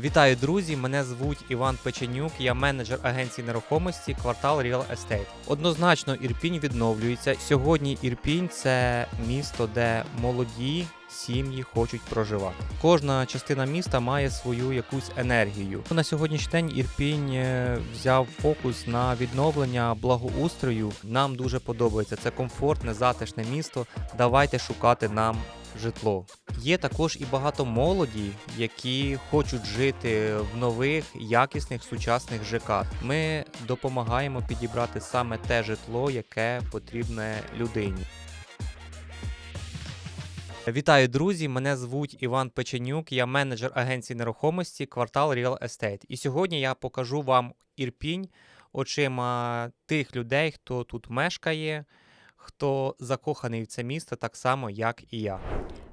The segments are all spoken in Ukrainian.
Вітаю, друзі! Мене звуть Іван Печенюк, я менеджер агенції нерухомості квартал Real Estate. Однозначно, Ірпінь відновлюється. Сьогодні Ірпінь це місто, де молоді сім'ї хочуть проживати. Кожна частина міста має свою якусь енергію. На сьогоднішній день Ірпінь е, взяв фокус на відновлення благоустрою. Нам дуже подобається. Це комфортне, затишне місто. Давайте шукати нам житло. Є також і багато молоді, які хочуть жити в нових, якісних, сучасних ЖК. Ми допомагаємо підібрати саме те житло, яке потрібне людині. Вітаю, друзі! Мене звуть Іван Печенюк, я менеджер агенції нерухомості квартал Real Estate. І сьогодні я покажу вам Ірпінь очима тих людей, хто тут мешкає, хто закоханий в це місто так само, як і я.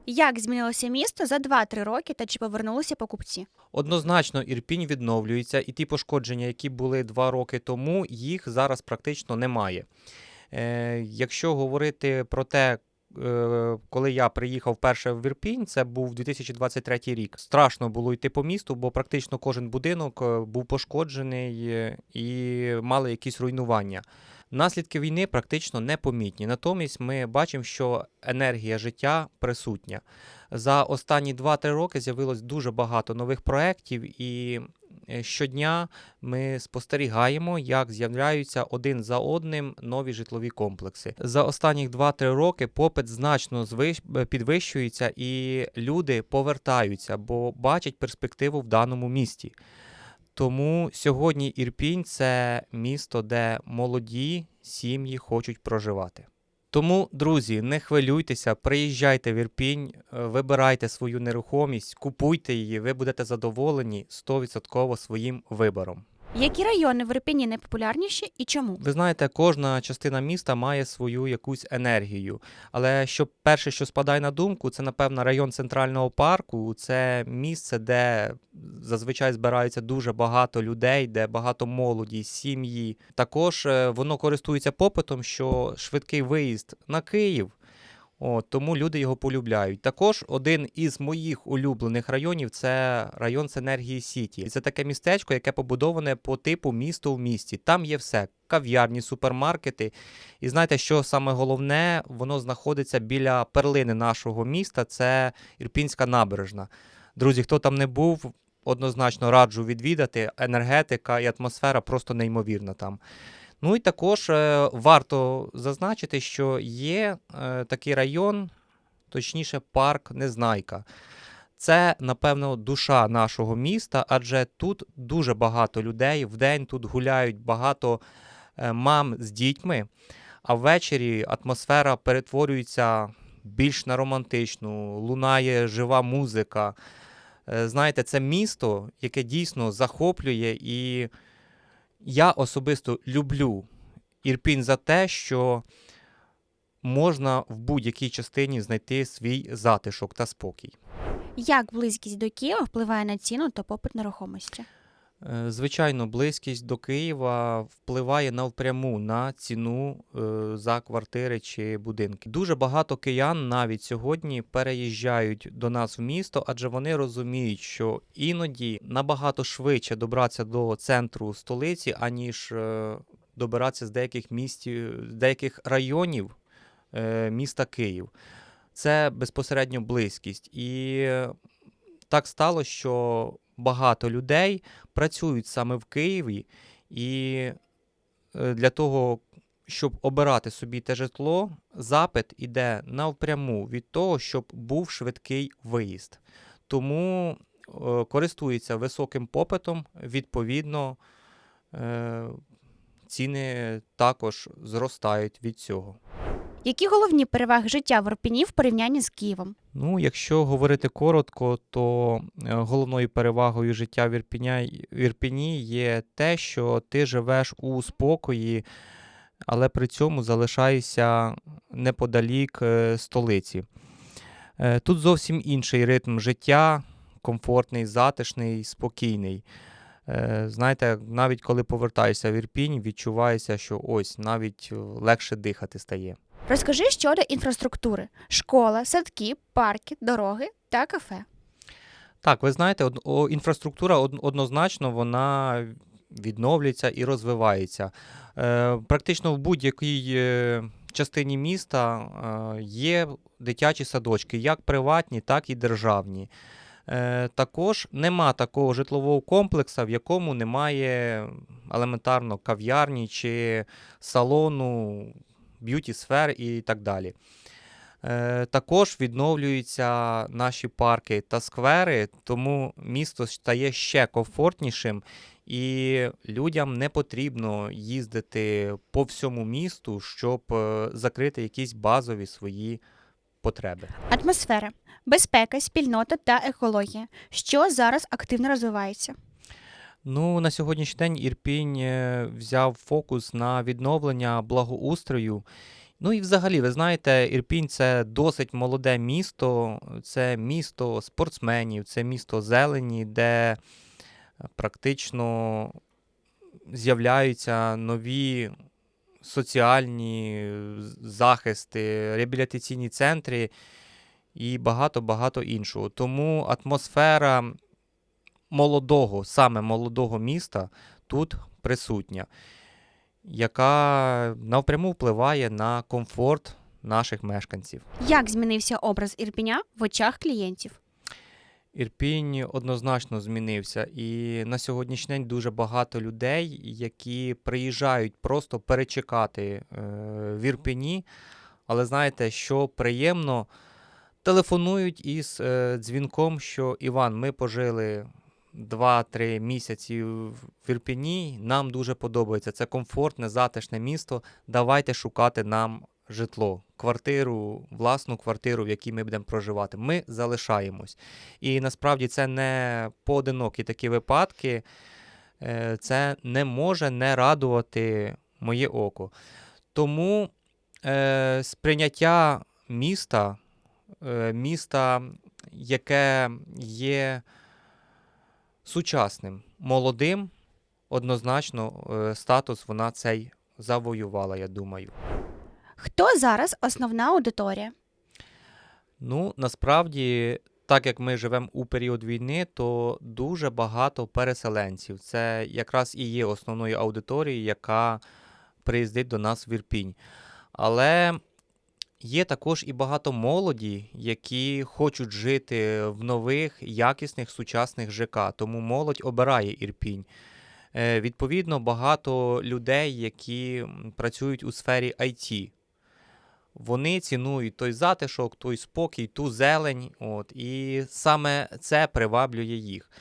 Як змінилося місто за 2-3 роки та чи повернулися покупці? Однозначно, Ірпінь відновлюється, і ті пошкодження, які були два роки тому, їх зараз практично немає. Е, якщо говорити про те, е, коли я приїхав вперше в Ірпінь, це був 2023 рік. Страшно було йти по місту, бо практично кожен будинок е, був пошкоджений е, і мали якісь руйнування. Наслідки війни практично непомітні. Натомість ми бачимо, що енергія життя присутня. За останні 2-3 роки з'явилось дуже багато нових проєктів, і е, щодня ми спостерігаємо, як з'являються один за одним нові житлові комплекси. За останні 2-3 роки попит значно е, підвищується, і люди повертаються, бо бачать перспективу в даному місті. Тому сьогодні Ірпінь це місто, де молоді сім'ї хочуть проживати. Тому, друзі, не хвилюйтеся, приїжджайте в Ірпінь, вибирайте свою нерухомість, купуйте її, ви будете задоволені 100% своїм вибором. Які райони в Ірпені найпопулярніші і чому? Ви знаєте, кожна частина міста має свою якусь енергію. Але що перше, що спадає на думку, це напевно район центрального парку. Це місце, де зазвичай збираються дуже багато людей, де багато молоді, сім'ї. Також е, воно користується попитом, що швидкий виїзд на Київ. От, тому люди його полюбляють. Також один із моїх улюблених районів це район Сенергії Сіті. Це таке містечко, яке побудоване по типу місто в місті. Там є все: кав'ярні, супермаркети. І знаєте, що саме головне, воно знаходиться біля перлини нашого міста. Це Ірпінська набережна. Друзі, хто там не був, однозначно раджу відвідати. Енергетика і атмосфера просто неймовірна там. Ну і також е, варто зазначити, що є е, такий район, точніше, парк Незнайка. Це, напевно, душа нашого міста, адже тут дуже багато людей. Вдень тут гуляють багато е, мам з дітьми, а ввечері атмосфера перетворюється більш на романтичну, лунає жива музика. Знаєте, це місто, яке дійсно захоплює, і я особисто люблю Ірпінь за те, що можна в будь-якій частині знайти свій затишок та спокій. Як близькість до Києва впливає на ціну та попит нерухомості? Е, Звичайно, близькість до Києва впливає навпряму на ціну е, за квартири чи будинки. Дуже багато киян навіть сьогодні переїжджають до нас в місто, адже вони розуміють, що іноді набагато швидше добратися до центру столиці, аніж е, добиратися з деяких міст, з деяких районів міста Київ. Це безпосередньо близькість. І так стало, що багато людей працюють саме в Києві, і е, для того, щоб обирати собі те житло, запит іде навпряму від того, щоб був швидкий виїзд. Тому е, користується високим попитом, відповідно, е, ціни також зростають від цього. Які головні переваги життя в Ірпені в порівнянні з Києвом? Ну, якщо говорити коротко, то е, головною перевагою життя в в Ірпіні є те, що ти живеш у спокої, але при цьому залишаєшся неподалік е, столиці. Е, Тут зовсім інший ритм життя, комфортний, затишний, спокійний. Знаєте, навіть коли повертаєшся в Ірпінь, відчувається, що ось навіть легше дихати стає. Розкажи щодо інфраструктури: школа, садки, парки, дороги та кафе. Так, ви знаєте, інфраструктура однозначно вона відновлюється і розвивається. Е, Практично в будь-якій е, частині міста е, є дитячі садочки, як приватні, так і державні. Також нема такого житлового комплексу, в якому немає елементарно кав'ярні чи салону, б'юті-сфер і так далі. Е, Також відновлюються наші парки та сквери, тому місто стає ще комфортнішим, і людям не потрібно їздити по всьому місту, щоб е, закрити якісь базові свої потреби. Атмосфера, безпека, спільнота та екологія. Що зараз активно розвивається? Ну, на сьогоднішній день Ірпінь е, взяв фокус на відновлення благоустрою. Ну і взагалі, ви знаєте, Ірпінь це досить молоде місто, це місто спортсменів, це місто зелені, де практично з'являються нові соціальні захисти, реабілітаційні центри і багато-багато іншого. Тому атмосфера молодого, саме молодого міста тут присутня, яка напряму впливає на комфорт наших мешканців. Як змінився образ Ірпіня в очах клієнтів? Ірпінь однозначно змінився, і на сьогоднішній день дуже багато людей, які приїжджають просто перечекати е, в Ірпіні. Але знаєте, що приємно, телефонують із е, дзвінком, що Іван, ми пожили 2-3 місяці в Ірпіні, нам дуже подобається. Це комфортне, затишне місто. Давайте шукати нам житло, квартиру, власну квартиру, в якій ми будемо проживати. Ми залишаємось. І насправді це не поодинокі такі випадки. Е, Це не може не радувати моє око. Тому е, сприйняття міста, е, міста, яке є сучасним, молодим, однозначно е, статус вона цей завоювала, я думаю. Хто зараз основна аудиторія? Ну, насправді, так як ми живемо у період війни, то дуже багато переселенців. Це якраз і є основною аудиторією, яка приїздить до нас в Ірпінь. Але є також і багато молоді, які хочуть жити в нових, якісних, сучасних ЖК. Тому молодь обирає Ірпінь. Е, Відповідно, багато людей, які працюють у сфері IT. Вони цінують той затишок, той спокій, ту зелень. От, і саме це приваблює їх.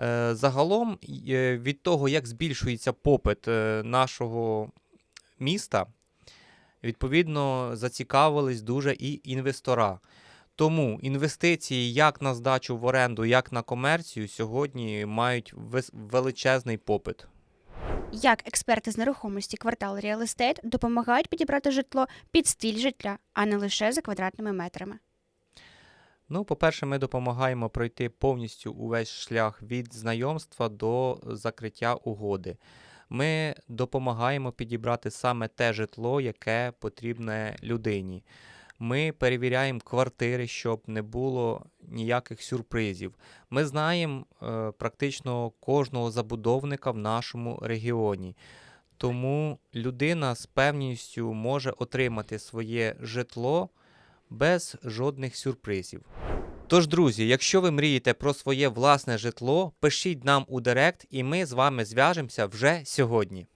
Е, Загалом, е, від того, як збільшується попит нашого міста, відповідно, зацікавились дуже і інвестора. Тому інвестиції як на здачу в оренду, як на комерцію сьогодні мають величезний попит. Як експерти з нерухомості квартал Real Estate допомагають підібрати житло під стиль житла, а не лише за квадратними метрами? Ну, по-перше, ми допомагаємо пройти повністю увесь шлях від знайомства до закриття угоди. Ми допомагаємо підібрати саме те житло, яке потрібне людині. Ми перевіряємо квартири, щоб не було ніяких сюрпризів. Ми знаємо е, практично кожного забудовника в нашому регіоні. Тому людина з певністю може отримати своє житло без жодних сюрпризів. Тож, друзі, якщо ви мрієте про своє власне житло, пишіть нам у Директ, і ми з вами зв'яжемося вже сьогодні.